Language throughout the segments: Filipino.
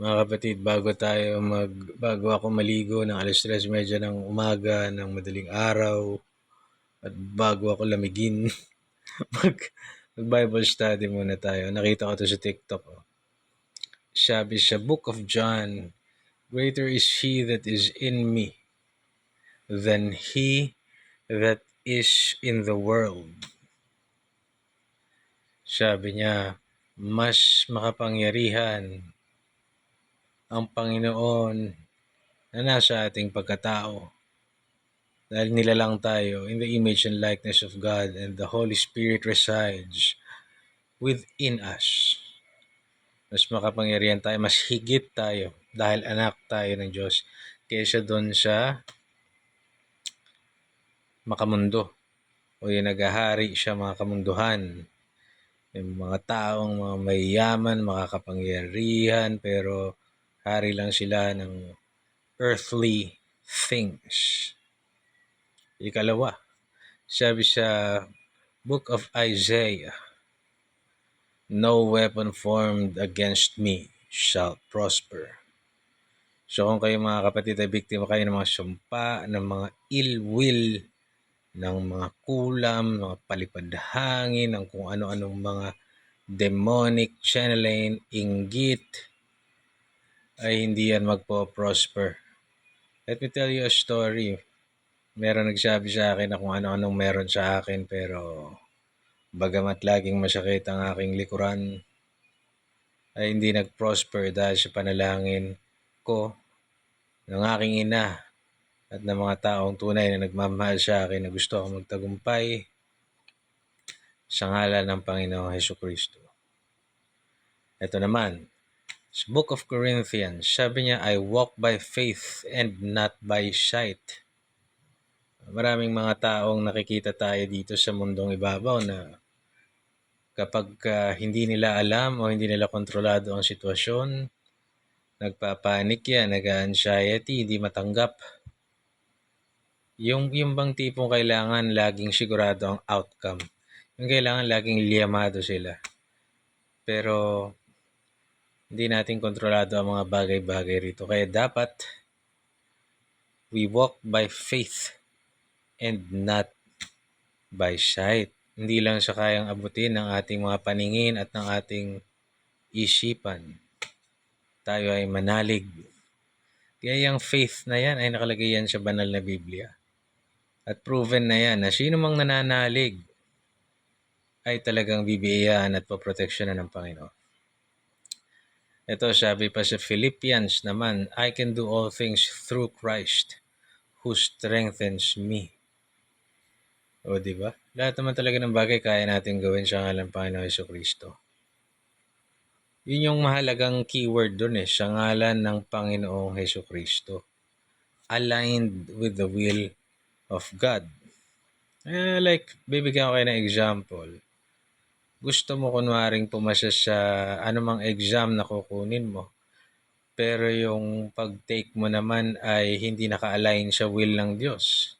Mga kapatid, bago tayo mag bago ako maligo ng alas 3:30 ng umaga ng madaling araw at bago ako lamigin, mag, mag Bible study muna tayo. Nakita ko to sa TikTok. Oh. Sabi sa Book of John, Greater is He that is in me than He that is in the world. Sabi niya, mas makapangyarihan ang Panginoon na nasa ating pagkatao. Dahil nilalang tayo in the image and likeness of God and the Holy Spirit resides within us. Mas makapangyarihan tayo, mas higit tayo dahil anak tayo ng Diyos kaysa doon sa makamundo o yung naghahari siya mga kamunduhan. Yung mga taong mga mayaman, makakapangyarihan, pero hari lang sila ng earthly things. Ikalawa, sabi sa Book of Isaiah, No weapon formed against me shall prosper. So kung kayo mga kapatid ay biktima kayo ng mga sumpa, ng mga ill will, ng mga kulam, mga palipad hangin, ng kung ano-anong mga demonic channeling, inggit, ay hindi yan magpo-prosper. Let me tell you a story. Meron nagsabi sa akin na kung ano-anong meron sa akin pero bagamat laging masakit ang aking likuran, ay hindi nag-prosper dahil sa panalangin ko ng aking ina at ng mga taong tunay na nagmamahal sa akin na gusto akong magtagumpay sa ngalan ng Panginoong Heso Kristo. Ito naman, sa Book of Corinthians, sabi niya, I walk by faith and not by sight. Maraming mga taong nakikita tayo dito sa mundong ibabaw na kapag uh, hindi nila alam o hindi nila kontrolado ang sitwasyon, nagpapanik yan, nag-anxiety, hindi matanggap. Yung, yung bang tipong kailangan laging sigurado ang outcome. Yung kailangan laging liyamado sila. Pero hindi natin kontrolado ang mga bagay-bagay rito. Kaya dapat we walk by faith and not by sight. Hindi lang siya kayang abutin ng ating mga paningin at ng ating isipan. Tayo ay manalig. Kaya yung faith na yan ay nakalagay yan sa banal na Biblia. At proven na yan na sino mang nananalig ay talagang bibiyayaan at poproteksyonan ng Panginoon. Ito sabi pa sa Philippians naman, I can do all things through Christ who strengthens me. O, di ba? Lahat naman talaga ng bagay kaya natin gawin sa ngalan ng Panginoon Heso Kristo. Yun yung mahalagang keyword dun eh, sa ngalan ng Panginoong Heso Kristo. Aligned with the will of God. Eh, like, bibigyan ko kayo ng example gusto mo kunwaring pumasa sa anumang exam na kukunin mo, pero yung pag-take mo naman ay hindi naka-align sa will ng Diyos.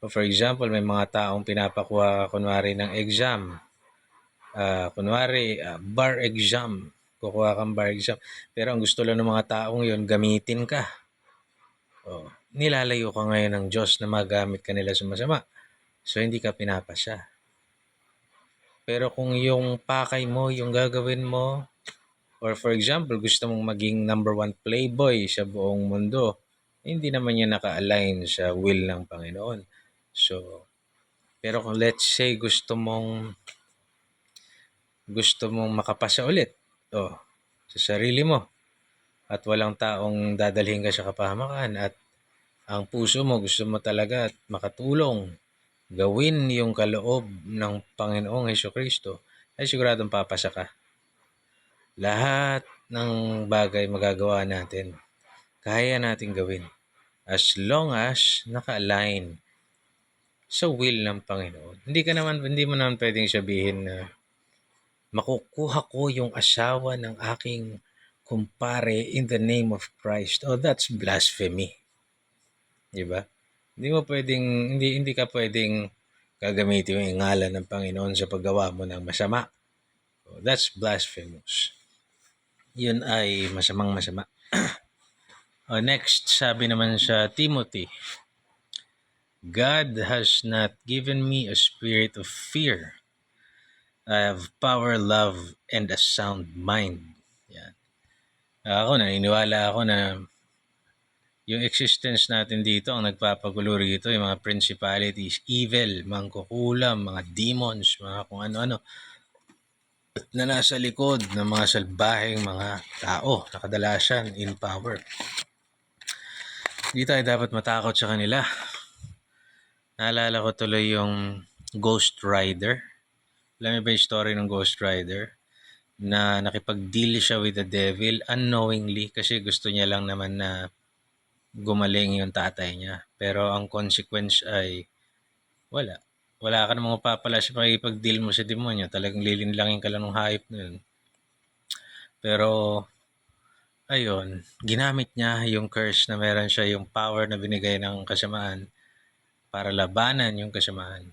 So for example, may mga taong pinapakuha kunwari ng exam. Uh, kunwari, uh, bar exam. Kukuha kang bar exam. Pero ang gusto lang ng mga taong yon gamitin ka. Oh, nilalayo ka ngayon ng Diyos na magamit ka nila sa masama. So, hindi ka pinapasya. Pero kung yung pakay mo, yung gagawin mo, or for example, gusto mong maging number one playboy sa buong mundo, hindi naman yan naka-align sa will ng Panginoon. So, pero kung let's say gusto mong gusto mong makapasa ulit, oh, sa sarili mo, at walang taong dadalhin ka sa kapahamakan at ang puso mo gusto mo talaga at makatulong gawin yung kaloob ng Panginoong Heso Kristo, ay siguradong papasa ka. Lahat ng bagay magagawa natin, kaya natin gawin as long as naka-align sa will ng Panginoon. Hindi ka naman hindi mo naman pwedeng sabihin na makukuha ko yung asawa ng aking kumpare in the name of Christ. Oh, that's blasphemy. 'Di ba? Hindi mo pwedeng, hindi, hindi ka pwedeng gagamitin yung ngalan ng Panginoon sa paggawa mo ng masama. So, that's blasphemous. yun ay masamang masama. oh, next, sabi naman sa Timothy, God has not given me a spirit of fear. I have power, love, and a sound mind. Yan. Ako, naniniwala ako na yung existence natin dito, ang nagpapagulo rito, yung mga principalities, evil, mangkukulam, mga demons, mga kung ano-ano, na nasa likod ng mga salbaheng mga tao na kadalasan in power. Hindi tayo dapat matakot sa kanila. Naalala ko tuloy yung Ghost Rider. Alam mo ba yung story ng Ghost Rider? Na nakipag-deal siya with the devil unknowingly kasi gusto niya lang naman na gumaling yung tatay niya. Pero ang consequence ay wala. Wala ka namang mapapala sa pakipag-deal mo sa demonyo. Talagang lilinlangin ka lang ng hayop na yun. Pero, ayun, ginamit niya yung curse na meron siya, yung power na binigay ng kasamaan para labanan yung kasamaan.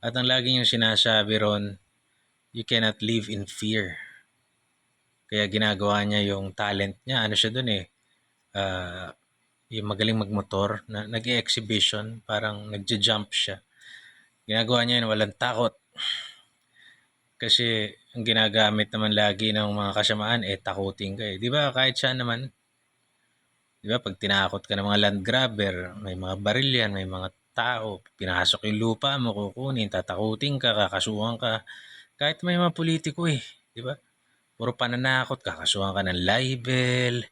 At ang lagi niyang sinasabi ron, you cannot live in fear. Kaya ginagawa niya yung talent niya. Ano siya dun eh? Uh, yung magaling magmotor, na, nag-exhibition, parang nagja-jump siya ginagawa niya yun walang takot. Kasi ang ginagamit naman lagi ng mga kasamaan eh takutin ka eh. 'Di ba? Kahit siya naman 'di ba pag tinakot ka ng mga land grabber, may mga baril yan, may mga tao, pinasok yung lupa mo, kukunin, tatakutin ka, kakasuhan ka. Kahit may mga politiko eh, 'di ba? Puro pananakot, kakasuhan ka ng libel,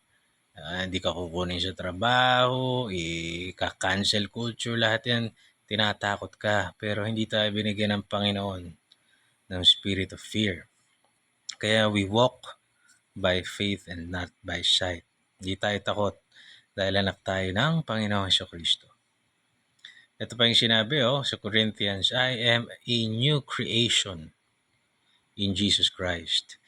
hindi ka kukunin sa trabaho, i-cancel culture, lahat yan tinatakot ka, pero hindi tayo binigyan ng Panginoon ng spirit of fear. Kaya we walk by faith and not by sight. Hindi tayo takot dahil anak tayo ng Panginoong Heso Kristo. Ito pa yung sinabi oh, sa Corinthians, I am a new creation in Jesus Christ.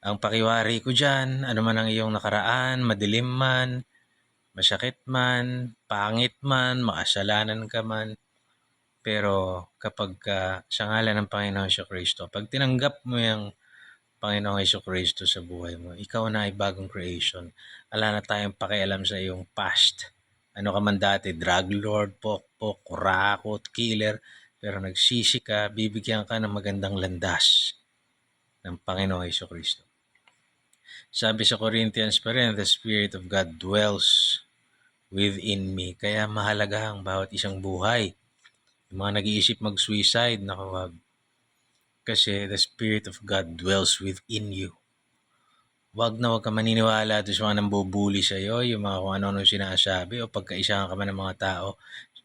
Ang pakiwari ko dyan, ano man ang iyong nakaraan, madilim man, masakit man, pangit man, makasalanan ka man, pero kapag uh, sa ngalan ng Panginoon Heso Kristo, pag tinanggap mo yung Panginoong Heso Kristo sa buhay mo, ikaw na ay bagong creation. Wala na tayong pakialam sa iyong past. Ano ka man dati, drug lord, pokpok, kurakot, killer, pero nagsisi ka, bibigyan ka ng magandang landas ng Panginoong Heso Kristo. Sabi sa Corinthians pa rin, the Spirit of God dwells within me. Kaya mahalaga ang bawat isang buhay yung mga nag-iisip mag-suicide, naku wag. Kasi the Spirit of God dwells within you. Wag na wag ka maniniwala doon sa mga nambubuli sa iyo, yung mga kung ano-ano sinasabi o pagkaisahan ka man ng mga tao.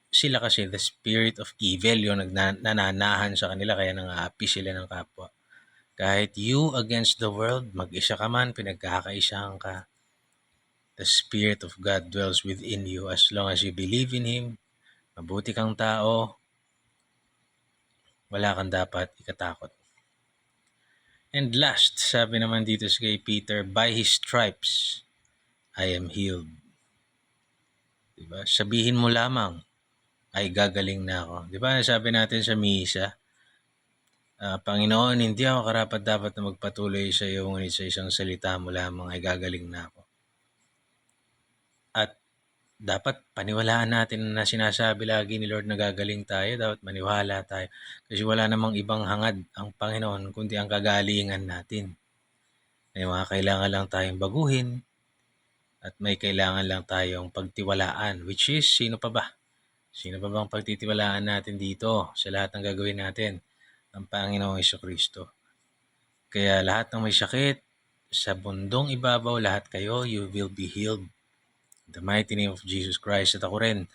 Sila kasi the spirit of evil yung nananahan sa kanila kaya nang-aapi sila ng kapwa. Kahit you against the world, mag-isa ka man, pinagkakaisahan ka. The Spirit of God dwells within you as long as you believe in Him. Mabuti kang tao, wala kang dapat ikatakot. And last, sabi naman dito sa kay Peter, by his stripes, I am healed. Diba? Sabihin mo lamang, ay gagaling na ako. Di ba? Sabi natin sa misa, uh, Panginoon, hindi ako karapat dapat na magpatuloy sa iyo ngunit sa isang salita mo lamang ay gagaling na ako. At dapat paniwalaan natin na sinasabi lagi ni Lord na gagaling tayo, dapat maniwala tayo. Kasi wala namang ibang hangad ang Panginoon kundi ang kagalingan natin. May mga kailangan lang tayong baguhin at may kailangan lang tayong pagtiwalaan which is sino pa ba? Sino pa bang pagtitiwalaan natin dito sa lahat ng gagawin natin? Ang Panginoong Iso Kristo. Kaya lahat ng may sakit, sa bundong ibabaw, lahat kayo, you will be healed the mighty name of Jesus Christ. At ako rin,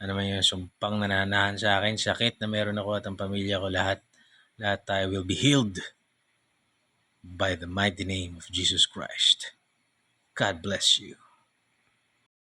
ano man yung sumpang nananahan sa akin, sakit na meron ako at ang pamilya ko lahat, lahat tayo will be healed by the mighty name of Jesus Christ. God bless you.